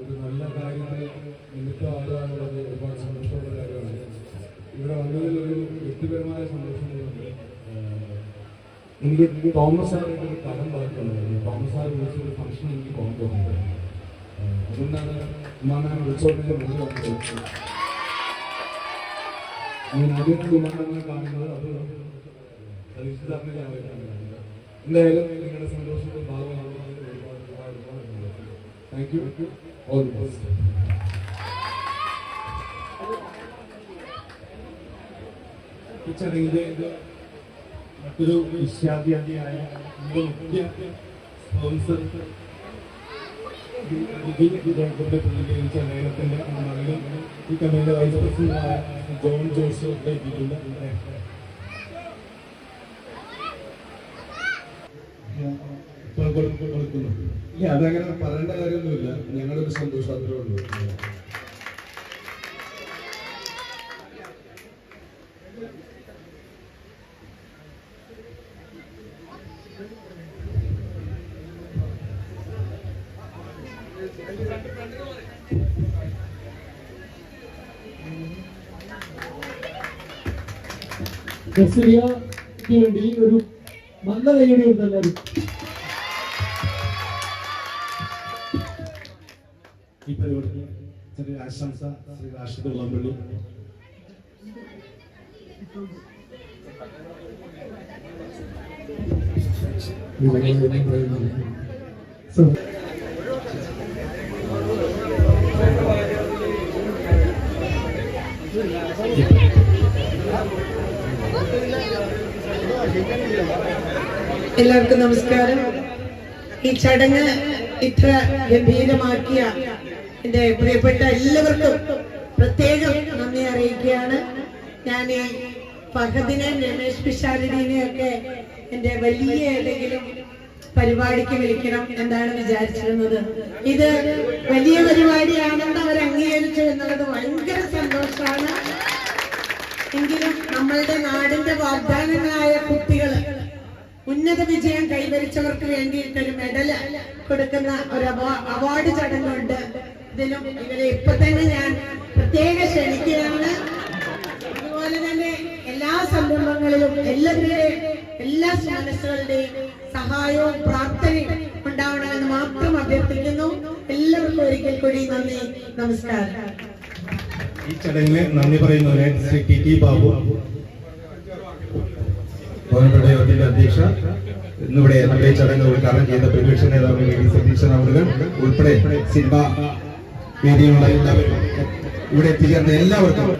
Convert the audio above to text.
ഒരു നല്ല കാര്യത്തിന് നിമിത്തമാകുക എന്നുള്ളത് ഒരുപാട് സന്തോഷമുള്ള കാര്യമാണ്. ഇവിടെ വന്നതിൽ ഒരു വ്യക്തിപരമായ സന്തോഷങ്ങളുണ്ട് എനിക്ക് തോമസ് സാറിന്റെ ഒരു കടം പറഞ്ഞിട്ടുണ്ടായിരുന്നു തോമസ് സാർ വിളിച്ചൊരു ഫംഗ്ഷൻ എനിക്ക് പോകാൻ ഏഹ് അതുകൊണ്ടാണ് ഉമ്മാമാൻ വിളിച്ചോട്ടിന്റെ മുന്നിൽ വന്നത് ഞാൻ ആദ്യമായിട്ട് ഉമ്മാമാനെ കാണുന്നത് അത് സാറിനെ ഞാൻ കാണുന്നത് എന്തായാലും നിങ്ങളുടെ സന്തോഷത്തിൽ ഭാഗമാകുന്നത് ഒരുപാട് ഒരുപാട് thank you all the best ഈ ചടങ്ങിന്റെ മറ്റൊരു വിശ്വാദ്യാദിയായ നമ്മുടെ മുഖ്യ സ്പോൺസർ ഇതേക്കൂടെ പ്രതികരിച്ച നേരത്തിന്റെ മകനും ഈ കമ്പനിയുടെ വൈസ് പ്രസിഡന്റായ ജോൺ ജോസ് ഇവിടെ എത്തിയിട്ടുണ്ട് കൊടുക്കുന്നു ഇല്ല അതങ്ങനെ പറയേണ്ട കാര്യമൊന്നുമില്ല. ഞങ്ങളൊരു സന്തോഷം അത്രേ ഉള്ളൂ ജസ്റ്റിയക്ക് വേണ്ടി ഒരു നല്ല കൈയടി ഉണ്ട് ഈ പരിപാടിക്ക് ചെറിയ ആശംസ ശ്രീ രാഷ്ട്രീയ ഉള്ളമ്പള്ളി എല്ലാവർക്കും നമസ്കാരം. ഈ ചടങ്ങ് ഇത്ര ഗംഭീരമാക്കിയ എന്റെ പ്രിയപ്പെട്ട എല്ലാവർക്കും പ്രത്യേകം നന്ദി അറിയിക്കുകയാണ്. ഞാൻ ഈ ഫഹദിനെ രമേശ് പിഷാരടിനെ ഒക്കെ എന്റെ വലിയ ഏതെങ്കിലും പരിപാടിക്ക് വിളിക്കണം എന്നാണ് വിചാരിച്ചിരുന്നത്. ഇത് വലിയ പരിപാടിയാണെന്ന് അവർ അംഗീകരിച്ചു എന്നുള്ളത് ഭയങ്കര സന്തോഷമാണ്. എങ്കിലും നമ്മളുടെ നാടിന്റെ വാഗ്ദാനങ്ങളായ കുട്ടികൾ ഉന്നത വിജയം കൈവരിച്ചവർക്ക് വേണ്ടിയിട്ടൊരു മെഡൽ കൊടുക്കുന്ന ഒരു അവാർഡ് ചടങ്ങുണ്ട്. ഇതിലും ഇവരെ ഇപ്പൊ തന്നെ ഞാൻ പ്രത്യേക ക്ഷണിക്കുകയാണ്. അതുപോലെ തന്നെ എല്ലാ സംരംഭങ്ങളിലും എല്ലാവരുടെയും എല്ലാ മനസ്സുകളുടെയും സഹായവും പ്രാർത്ഥനയും ഉണ്ടാവണമെന്ന് മാത്രം അഭ്യർത്ഥിക്കുന്നു. എല്ലാവർക്കും ഒരിക്കൽ കൂടി നന്ദി നമസ്കാരം. ഈ ചടങ്ങിന് നന്ദി പറയുന്നവരെ ശ്രീ ടി ടി ബാബു. ബഹുമാനപ്പെട്ട അധ്യക്ഷ ഇന്നിവിടെ നമ്മുടെ ചടങ്ങ് ഉദ്ഘാടനം ചെയ്ത പ്രതിപക്ഷ നേതാവ് സതീശൻ അവറുകൾ ഉൾപ്പെടെ സിനിമ വേദിയിലുള്ള എല്ലാവരും ഇവിടെ എത്തിച്ചേർന്ന എല്ലാവർക്കും